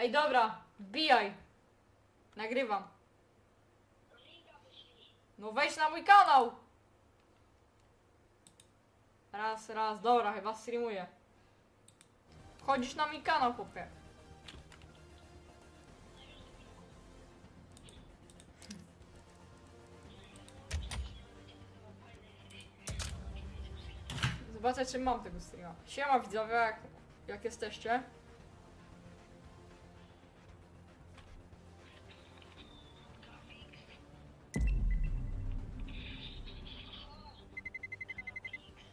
Ej, dobra, wbijaj. Nagrywam. No wejdź na mój kanał. Raz, raz, dobra, chyba streamuję. Wchodzisz na mój kanał, chłopie. Zobaczę, czy mam tego streama. Siema widzowie, jak, jak jesteście?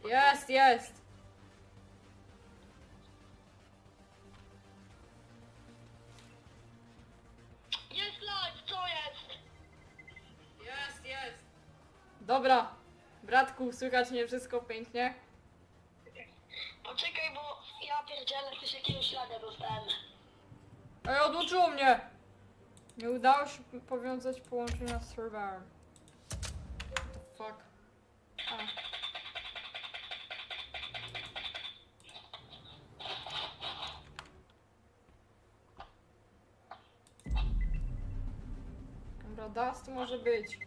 Jest, jest! Jest live, co jest? Jest, jest! Dobra, bratku, słychać mnie wszystko pięknie? Poczekaj, bo ja pierdzielę, też jakiegoś laga dostałem. Ej, odłączyło mnie! Nie udało się powiązać połączenia z serwerem. What the fuck? A. Dust może być.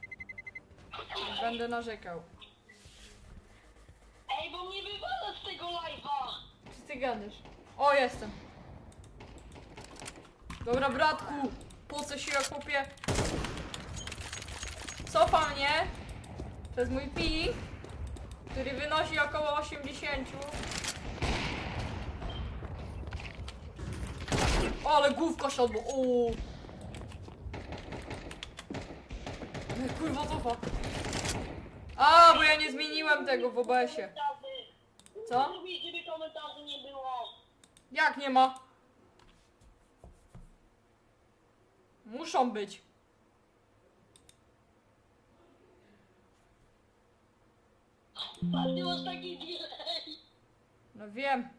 Będę narzekał. Ej, bo mnie wywala z tego live'a! Czy ty gadasz? O, jestem. Dobra, bratku. Po co się chłopie? Cofa mnie przez mój ping, który wynosi około 80. O, ale główko siodło. Uuu. Ej, Kurwa, cofa. A, bo ja nie zmieniłem tego w OBS-ie. Co? Jak nie ma? Muszą być. No wiem.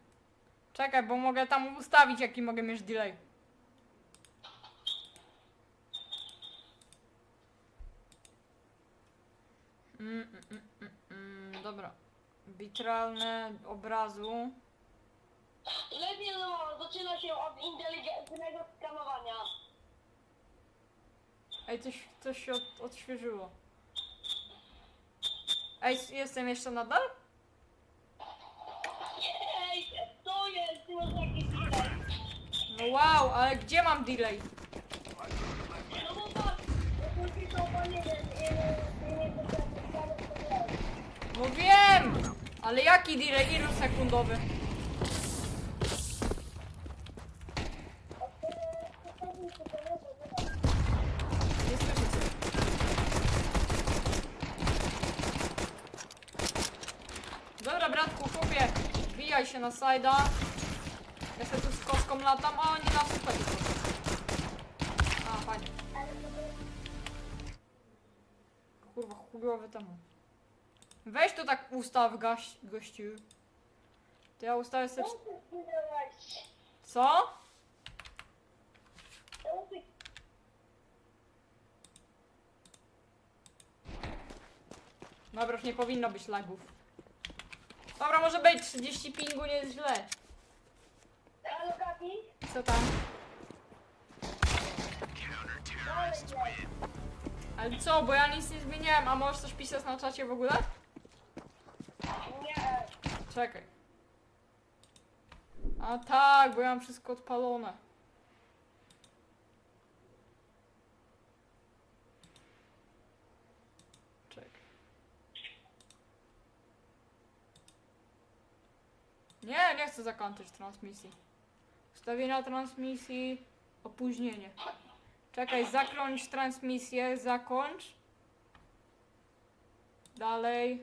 Czekaj, bo mogę tam ustawić jaki mogę mieć delay. Mm, mm, mm, mm, mm, dobra. Bitralne obrazu. Lepiej no, zaczyna się od inteligentnego skanowania. Ej, coś, coś się od, odświeżyło. Ej, s- jestem jeszcze nadal? Ej, co jest? Masz taki delay. No wow, ale gdzie mam delay? No bo patrz, po nie wiem, ile, ile to jest. No wiem! Ale jaki delay? Ilu sekundowy? Dobra, bratku, chłopie, wbijaj się na sajda. Ja sobie tu z kostką latam, a oni na super. A, fajnie. Kurwa, chujowy. Weź to tak ustaw, gaś, gościu. To ja ustawię sobie... Co? Dobra, już nie powinno być lagów. Dobra, może być 30 pingu, nie jest źle. Halo, Gabi? Co tam? Ale co, bo ja nic nie zmieniałem, a możesz coś pisać na czacie w ogóle? Czekaj. A tak, bo ja mam wszystko odpalone. Czekaj. Nie, nie chcę zakończyć transmisji. Ustawienia transmisji, opóźnienie. Czekaj, zakończ transmisję, zakończ. Dalej.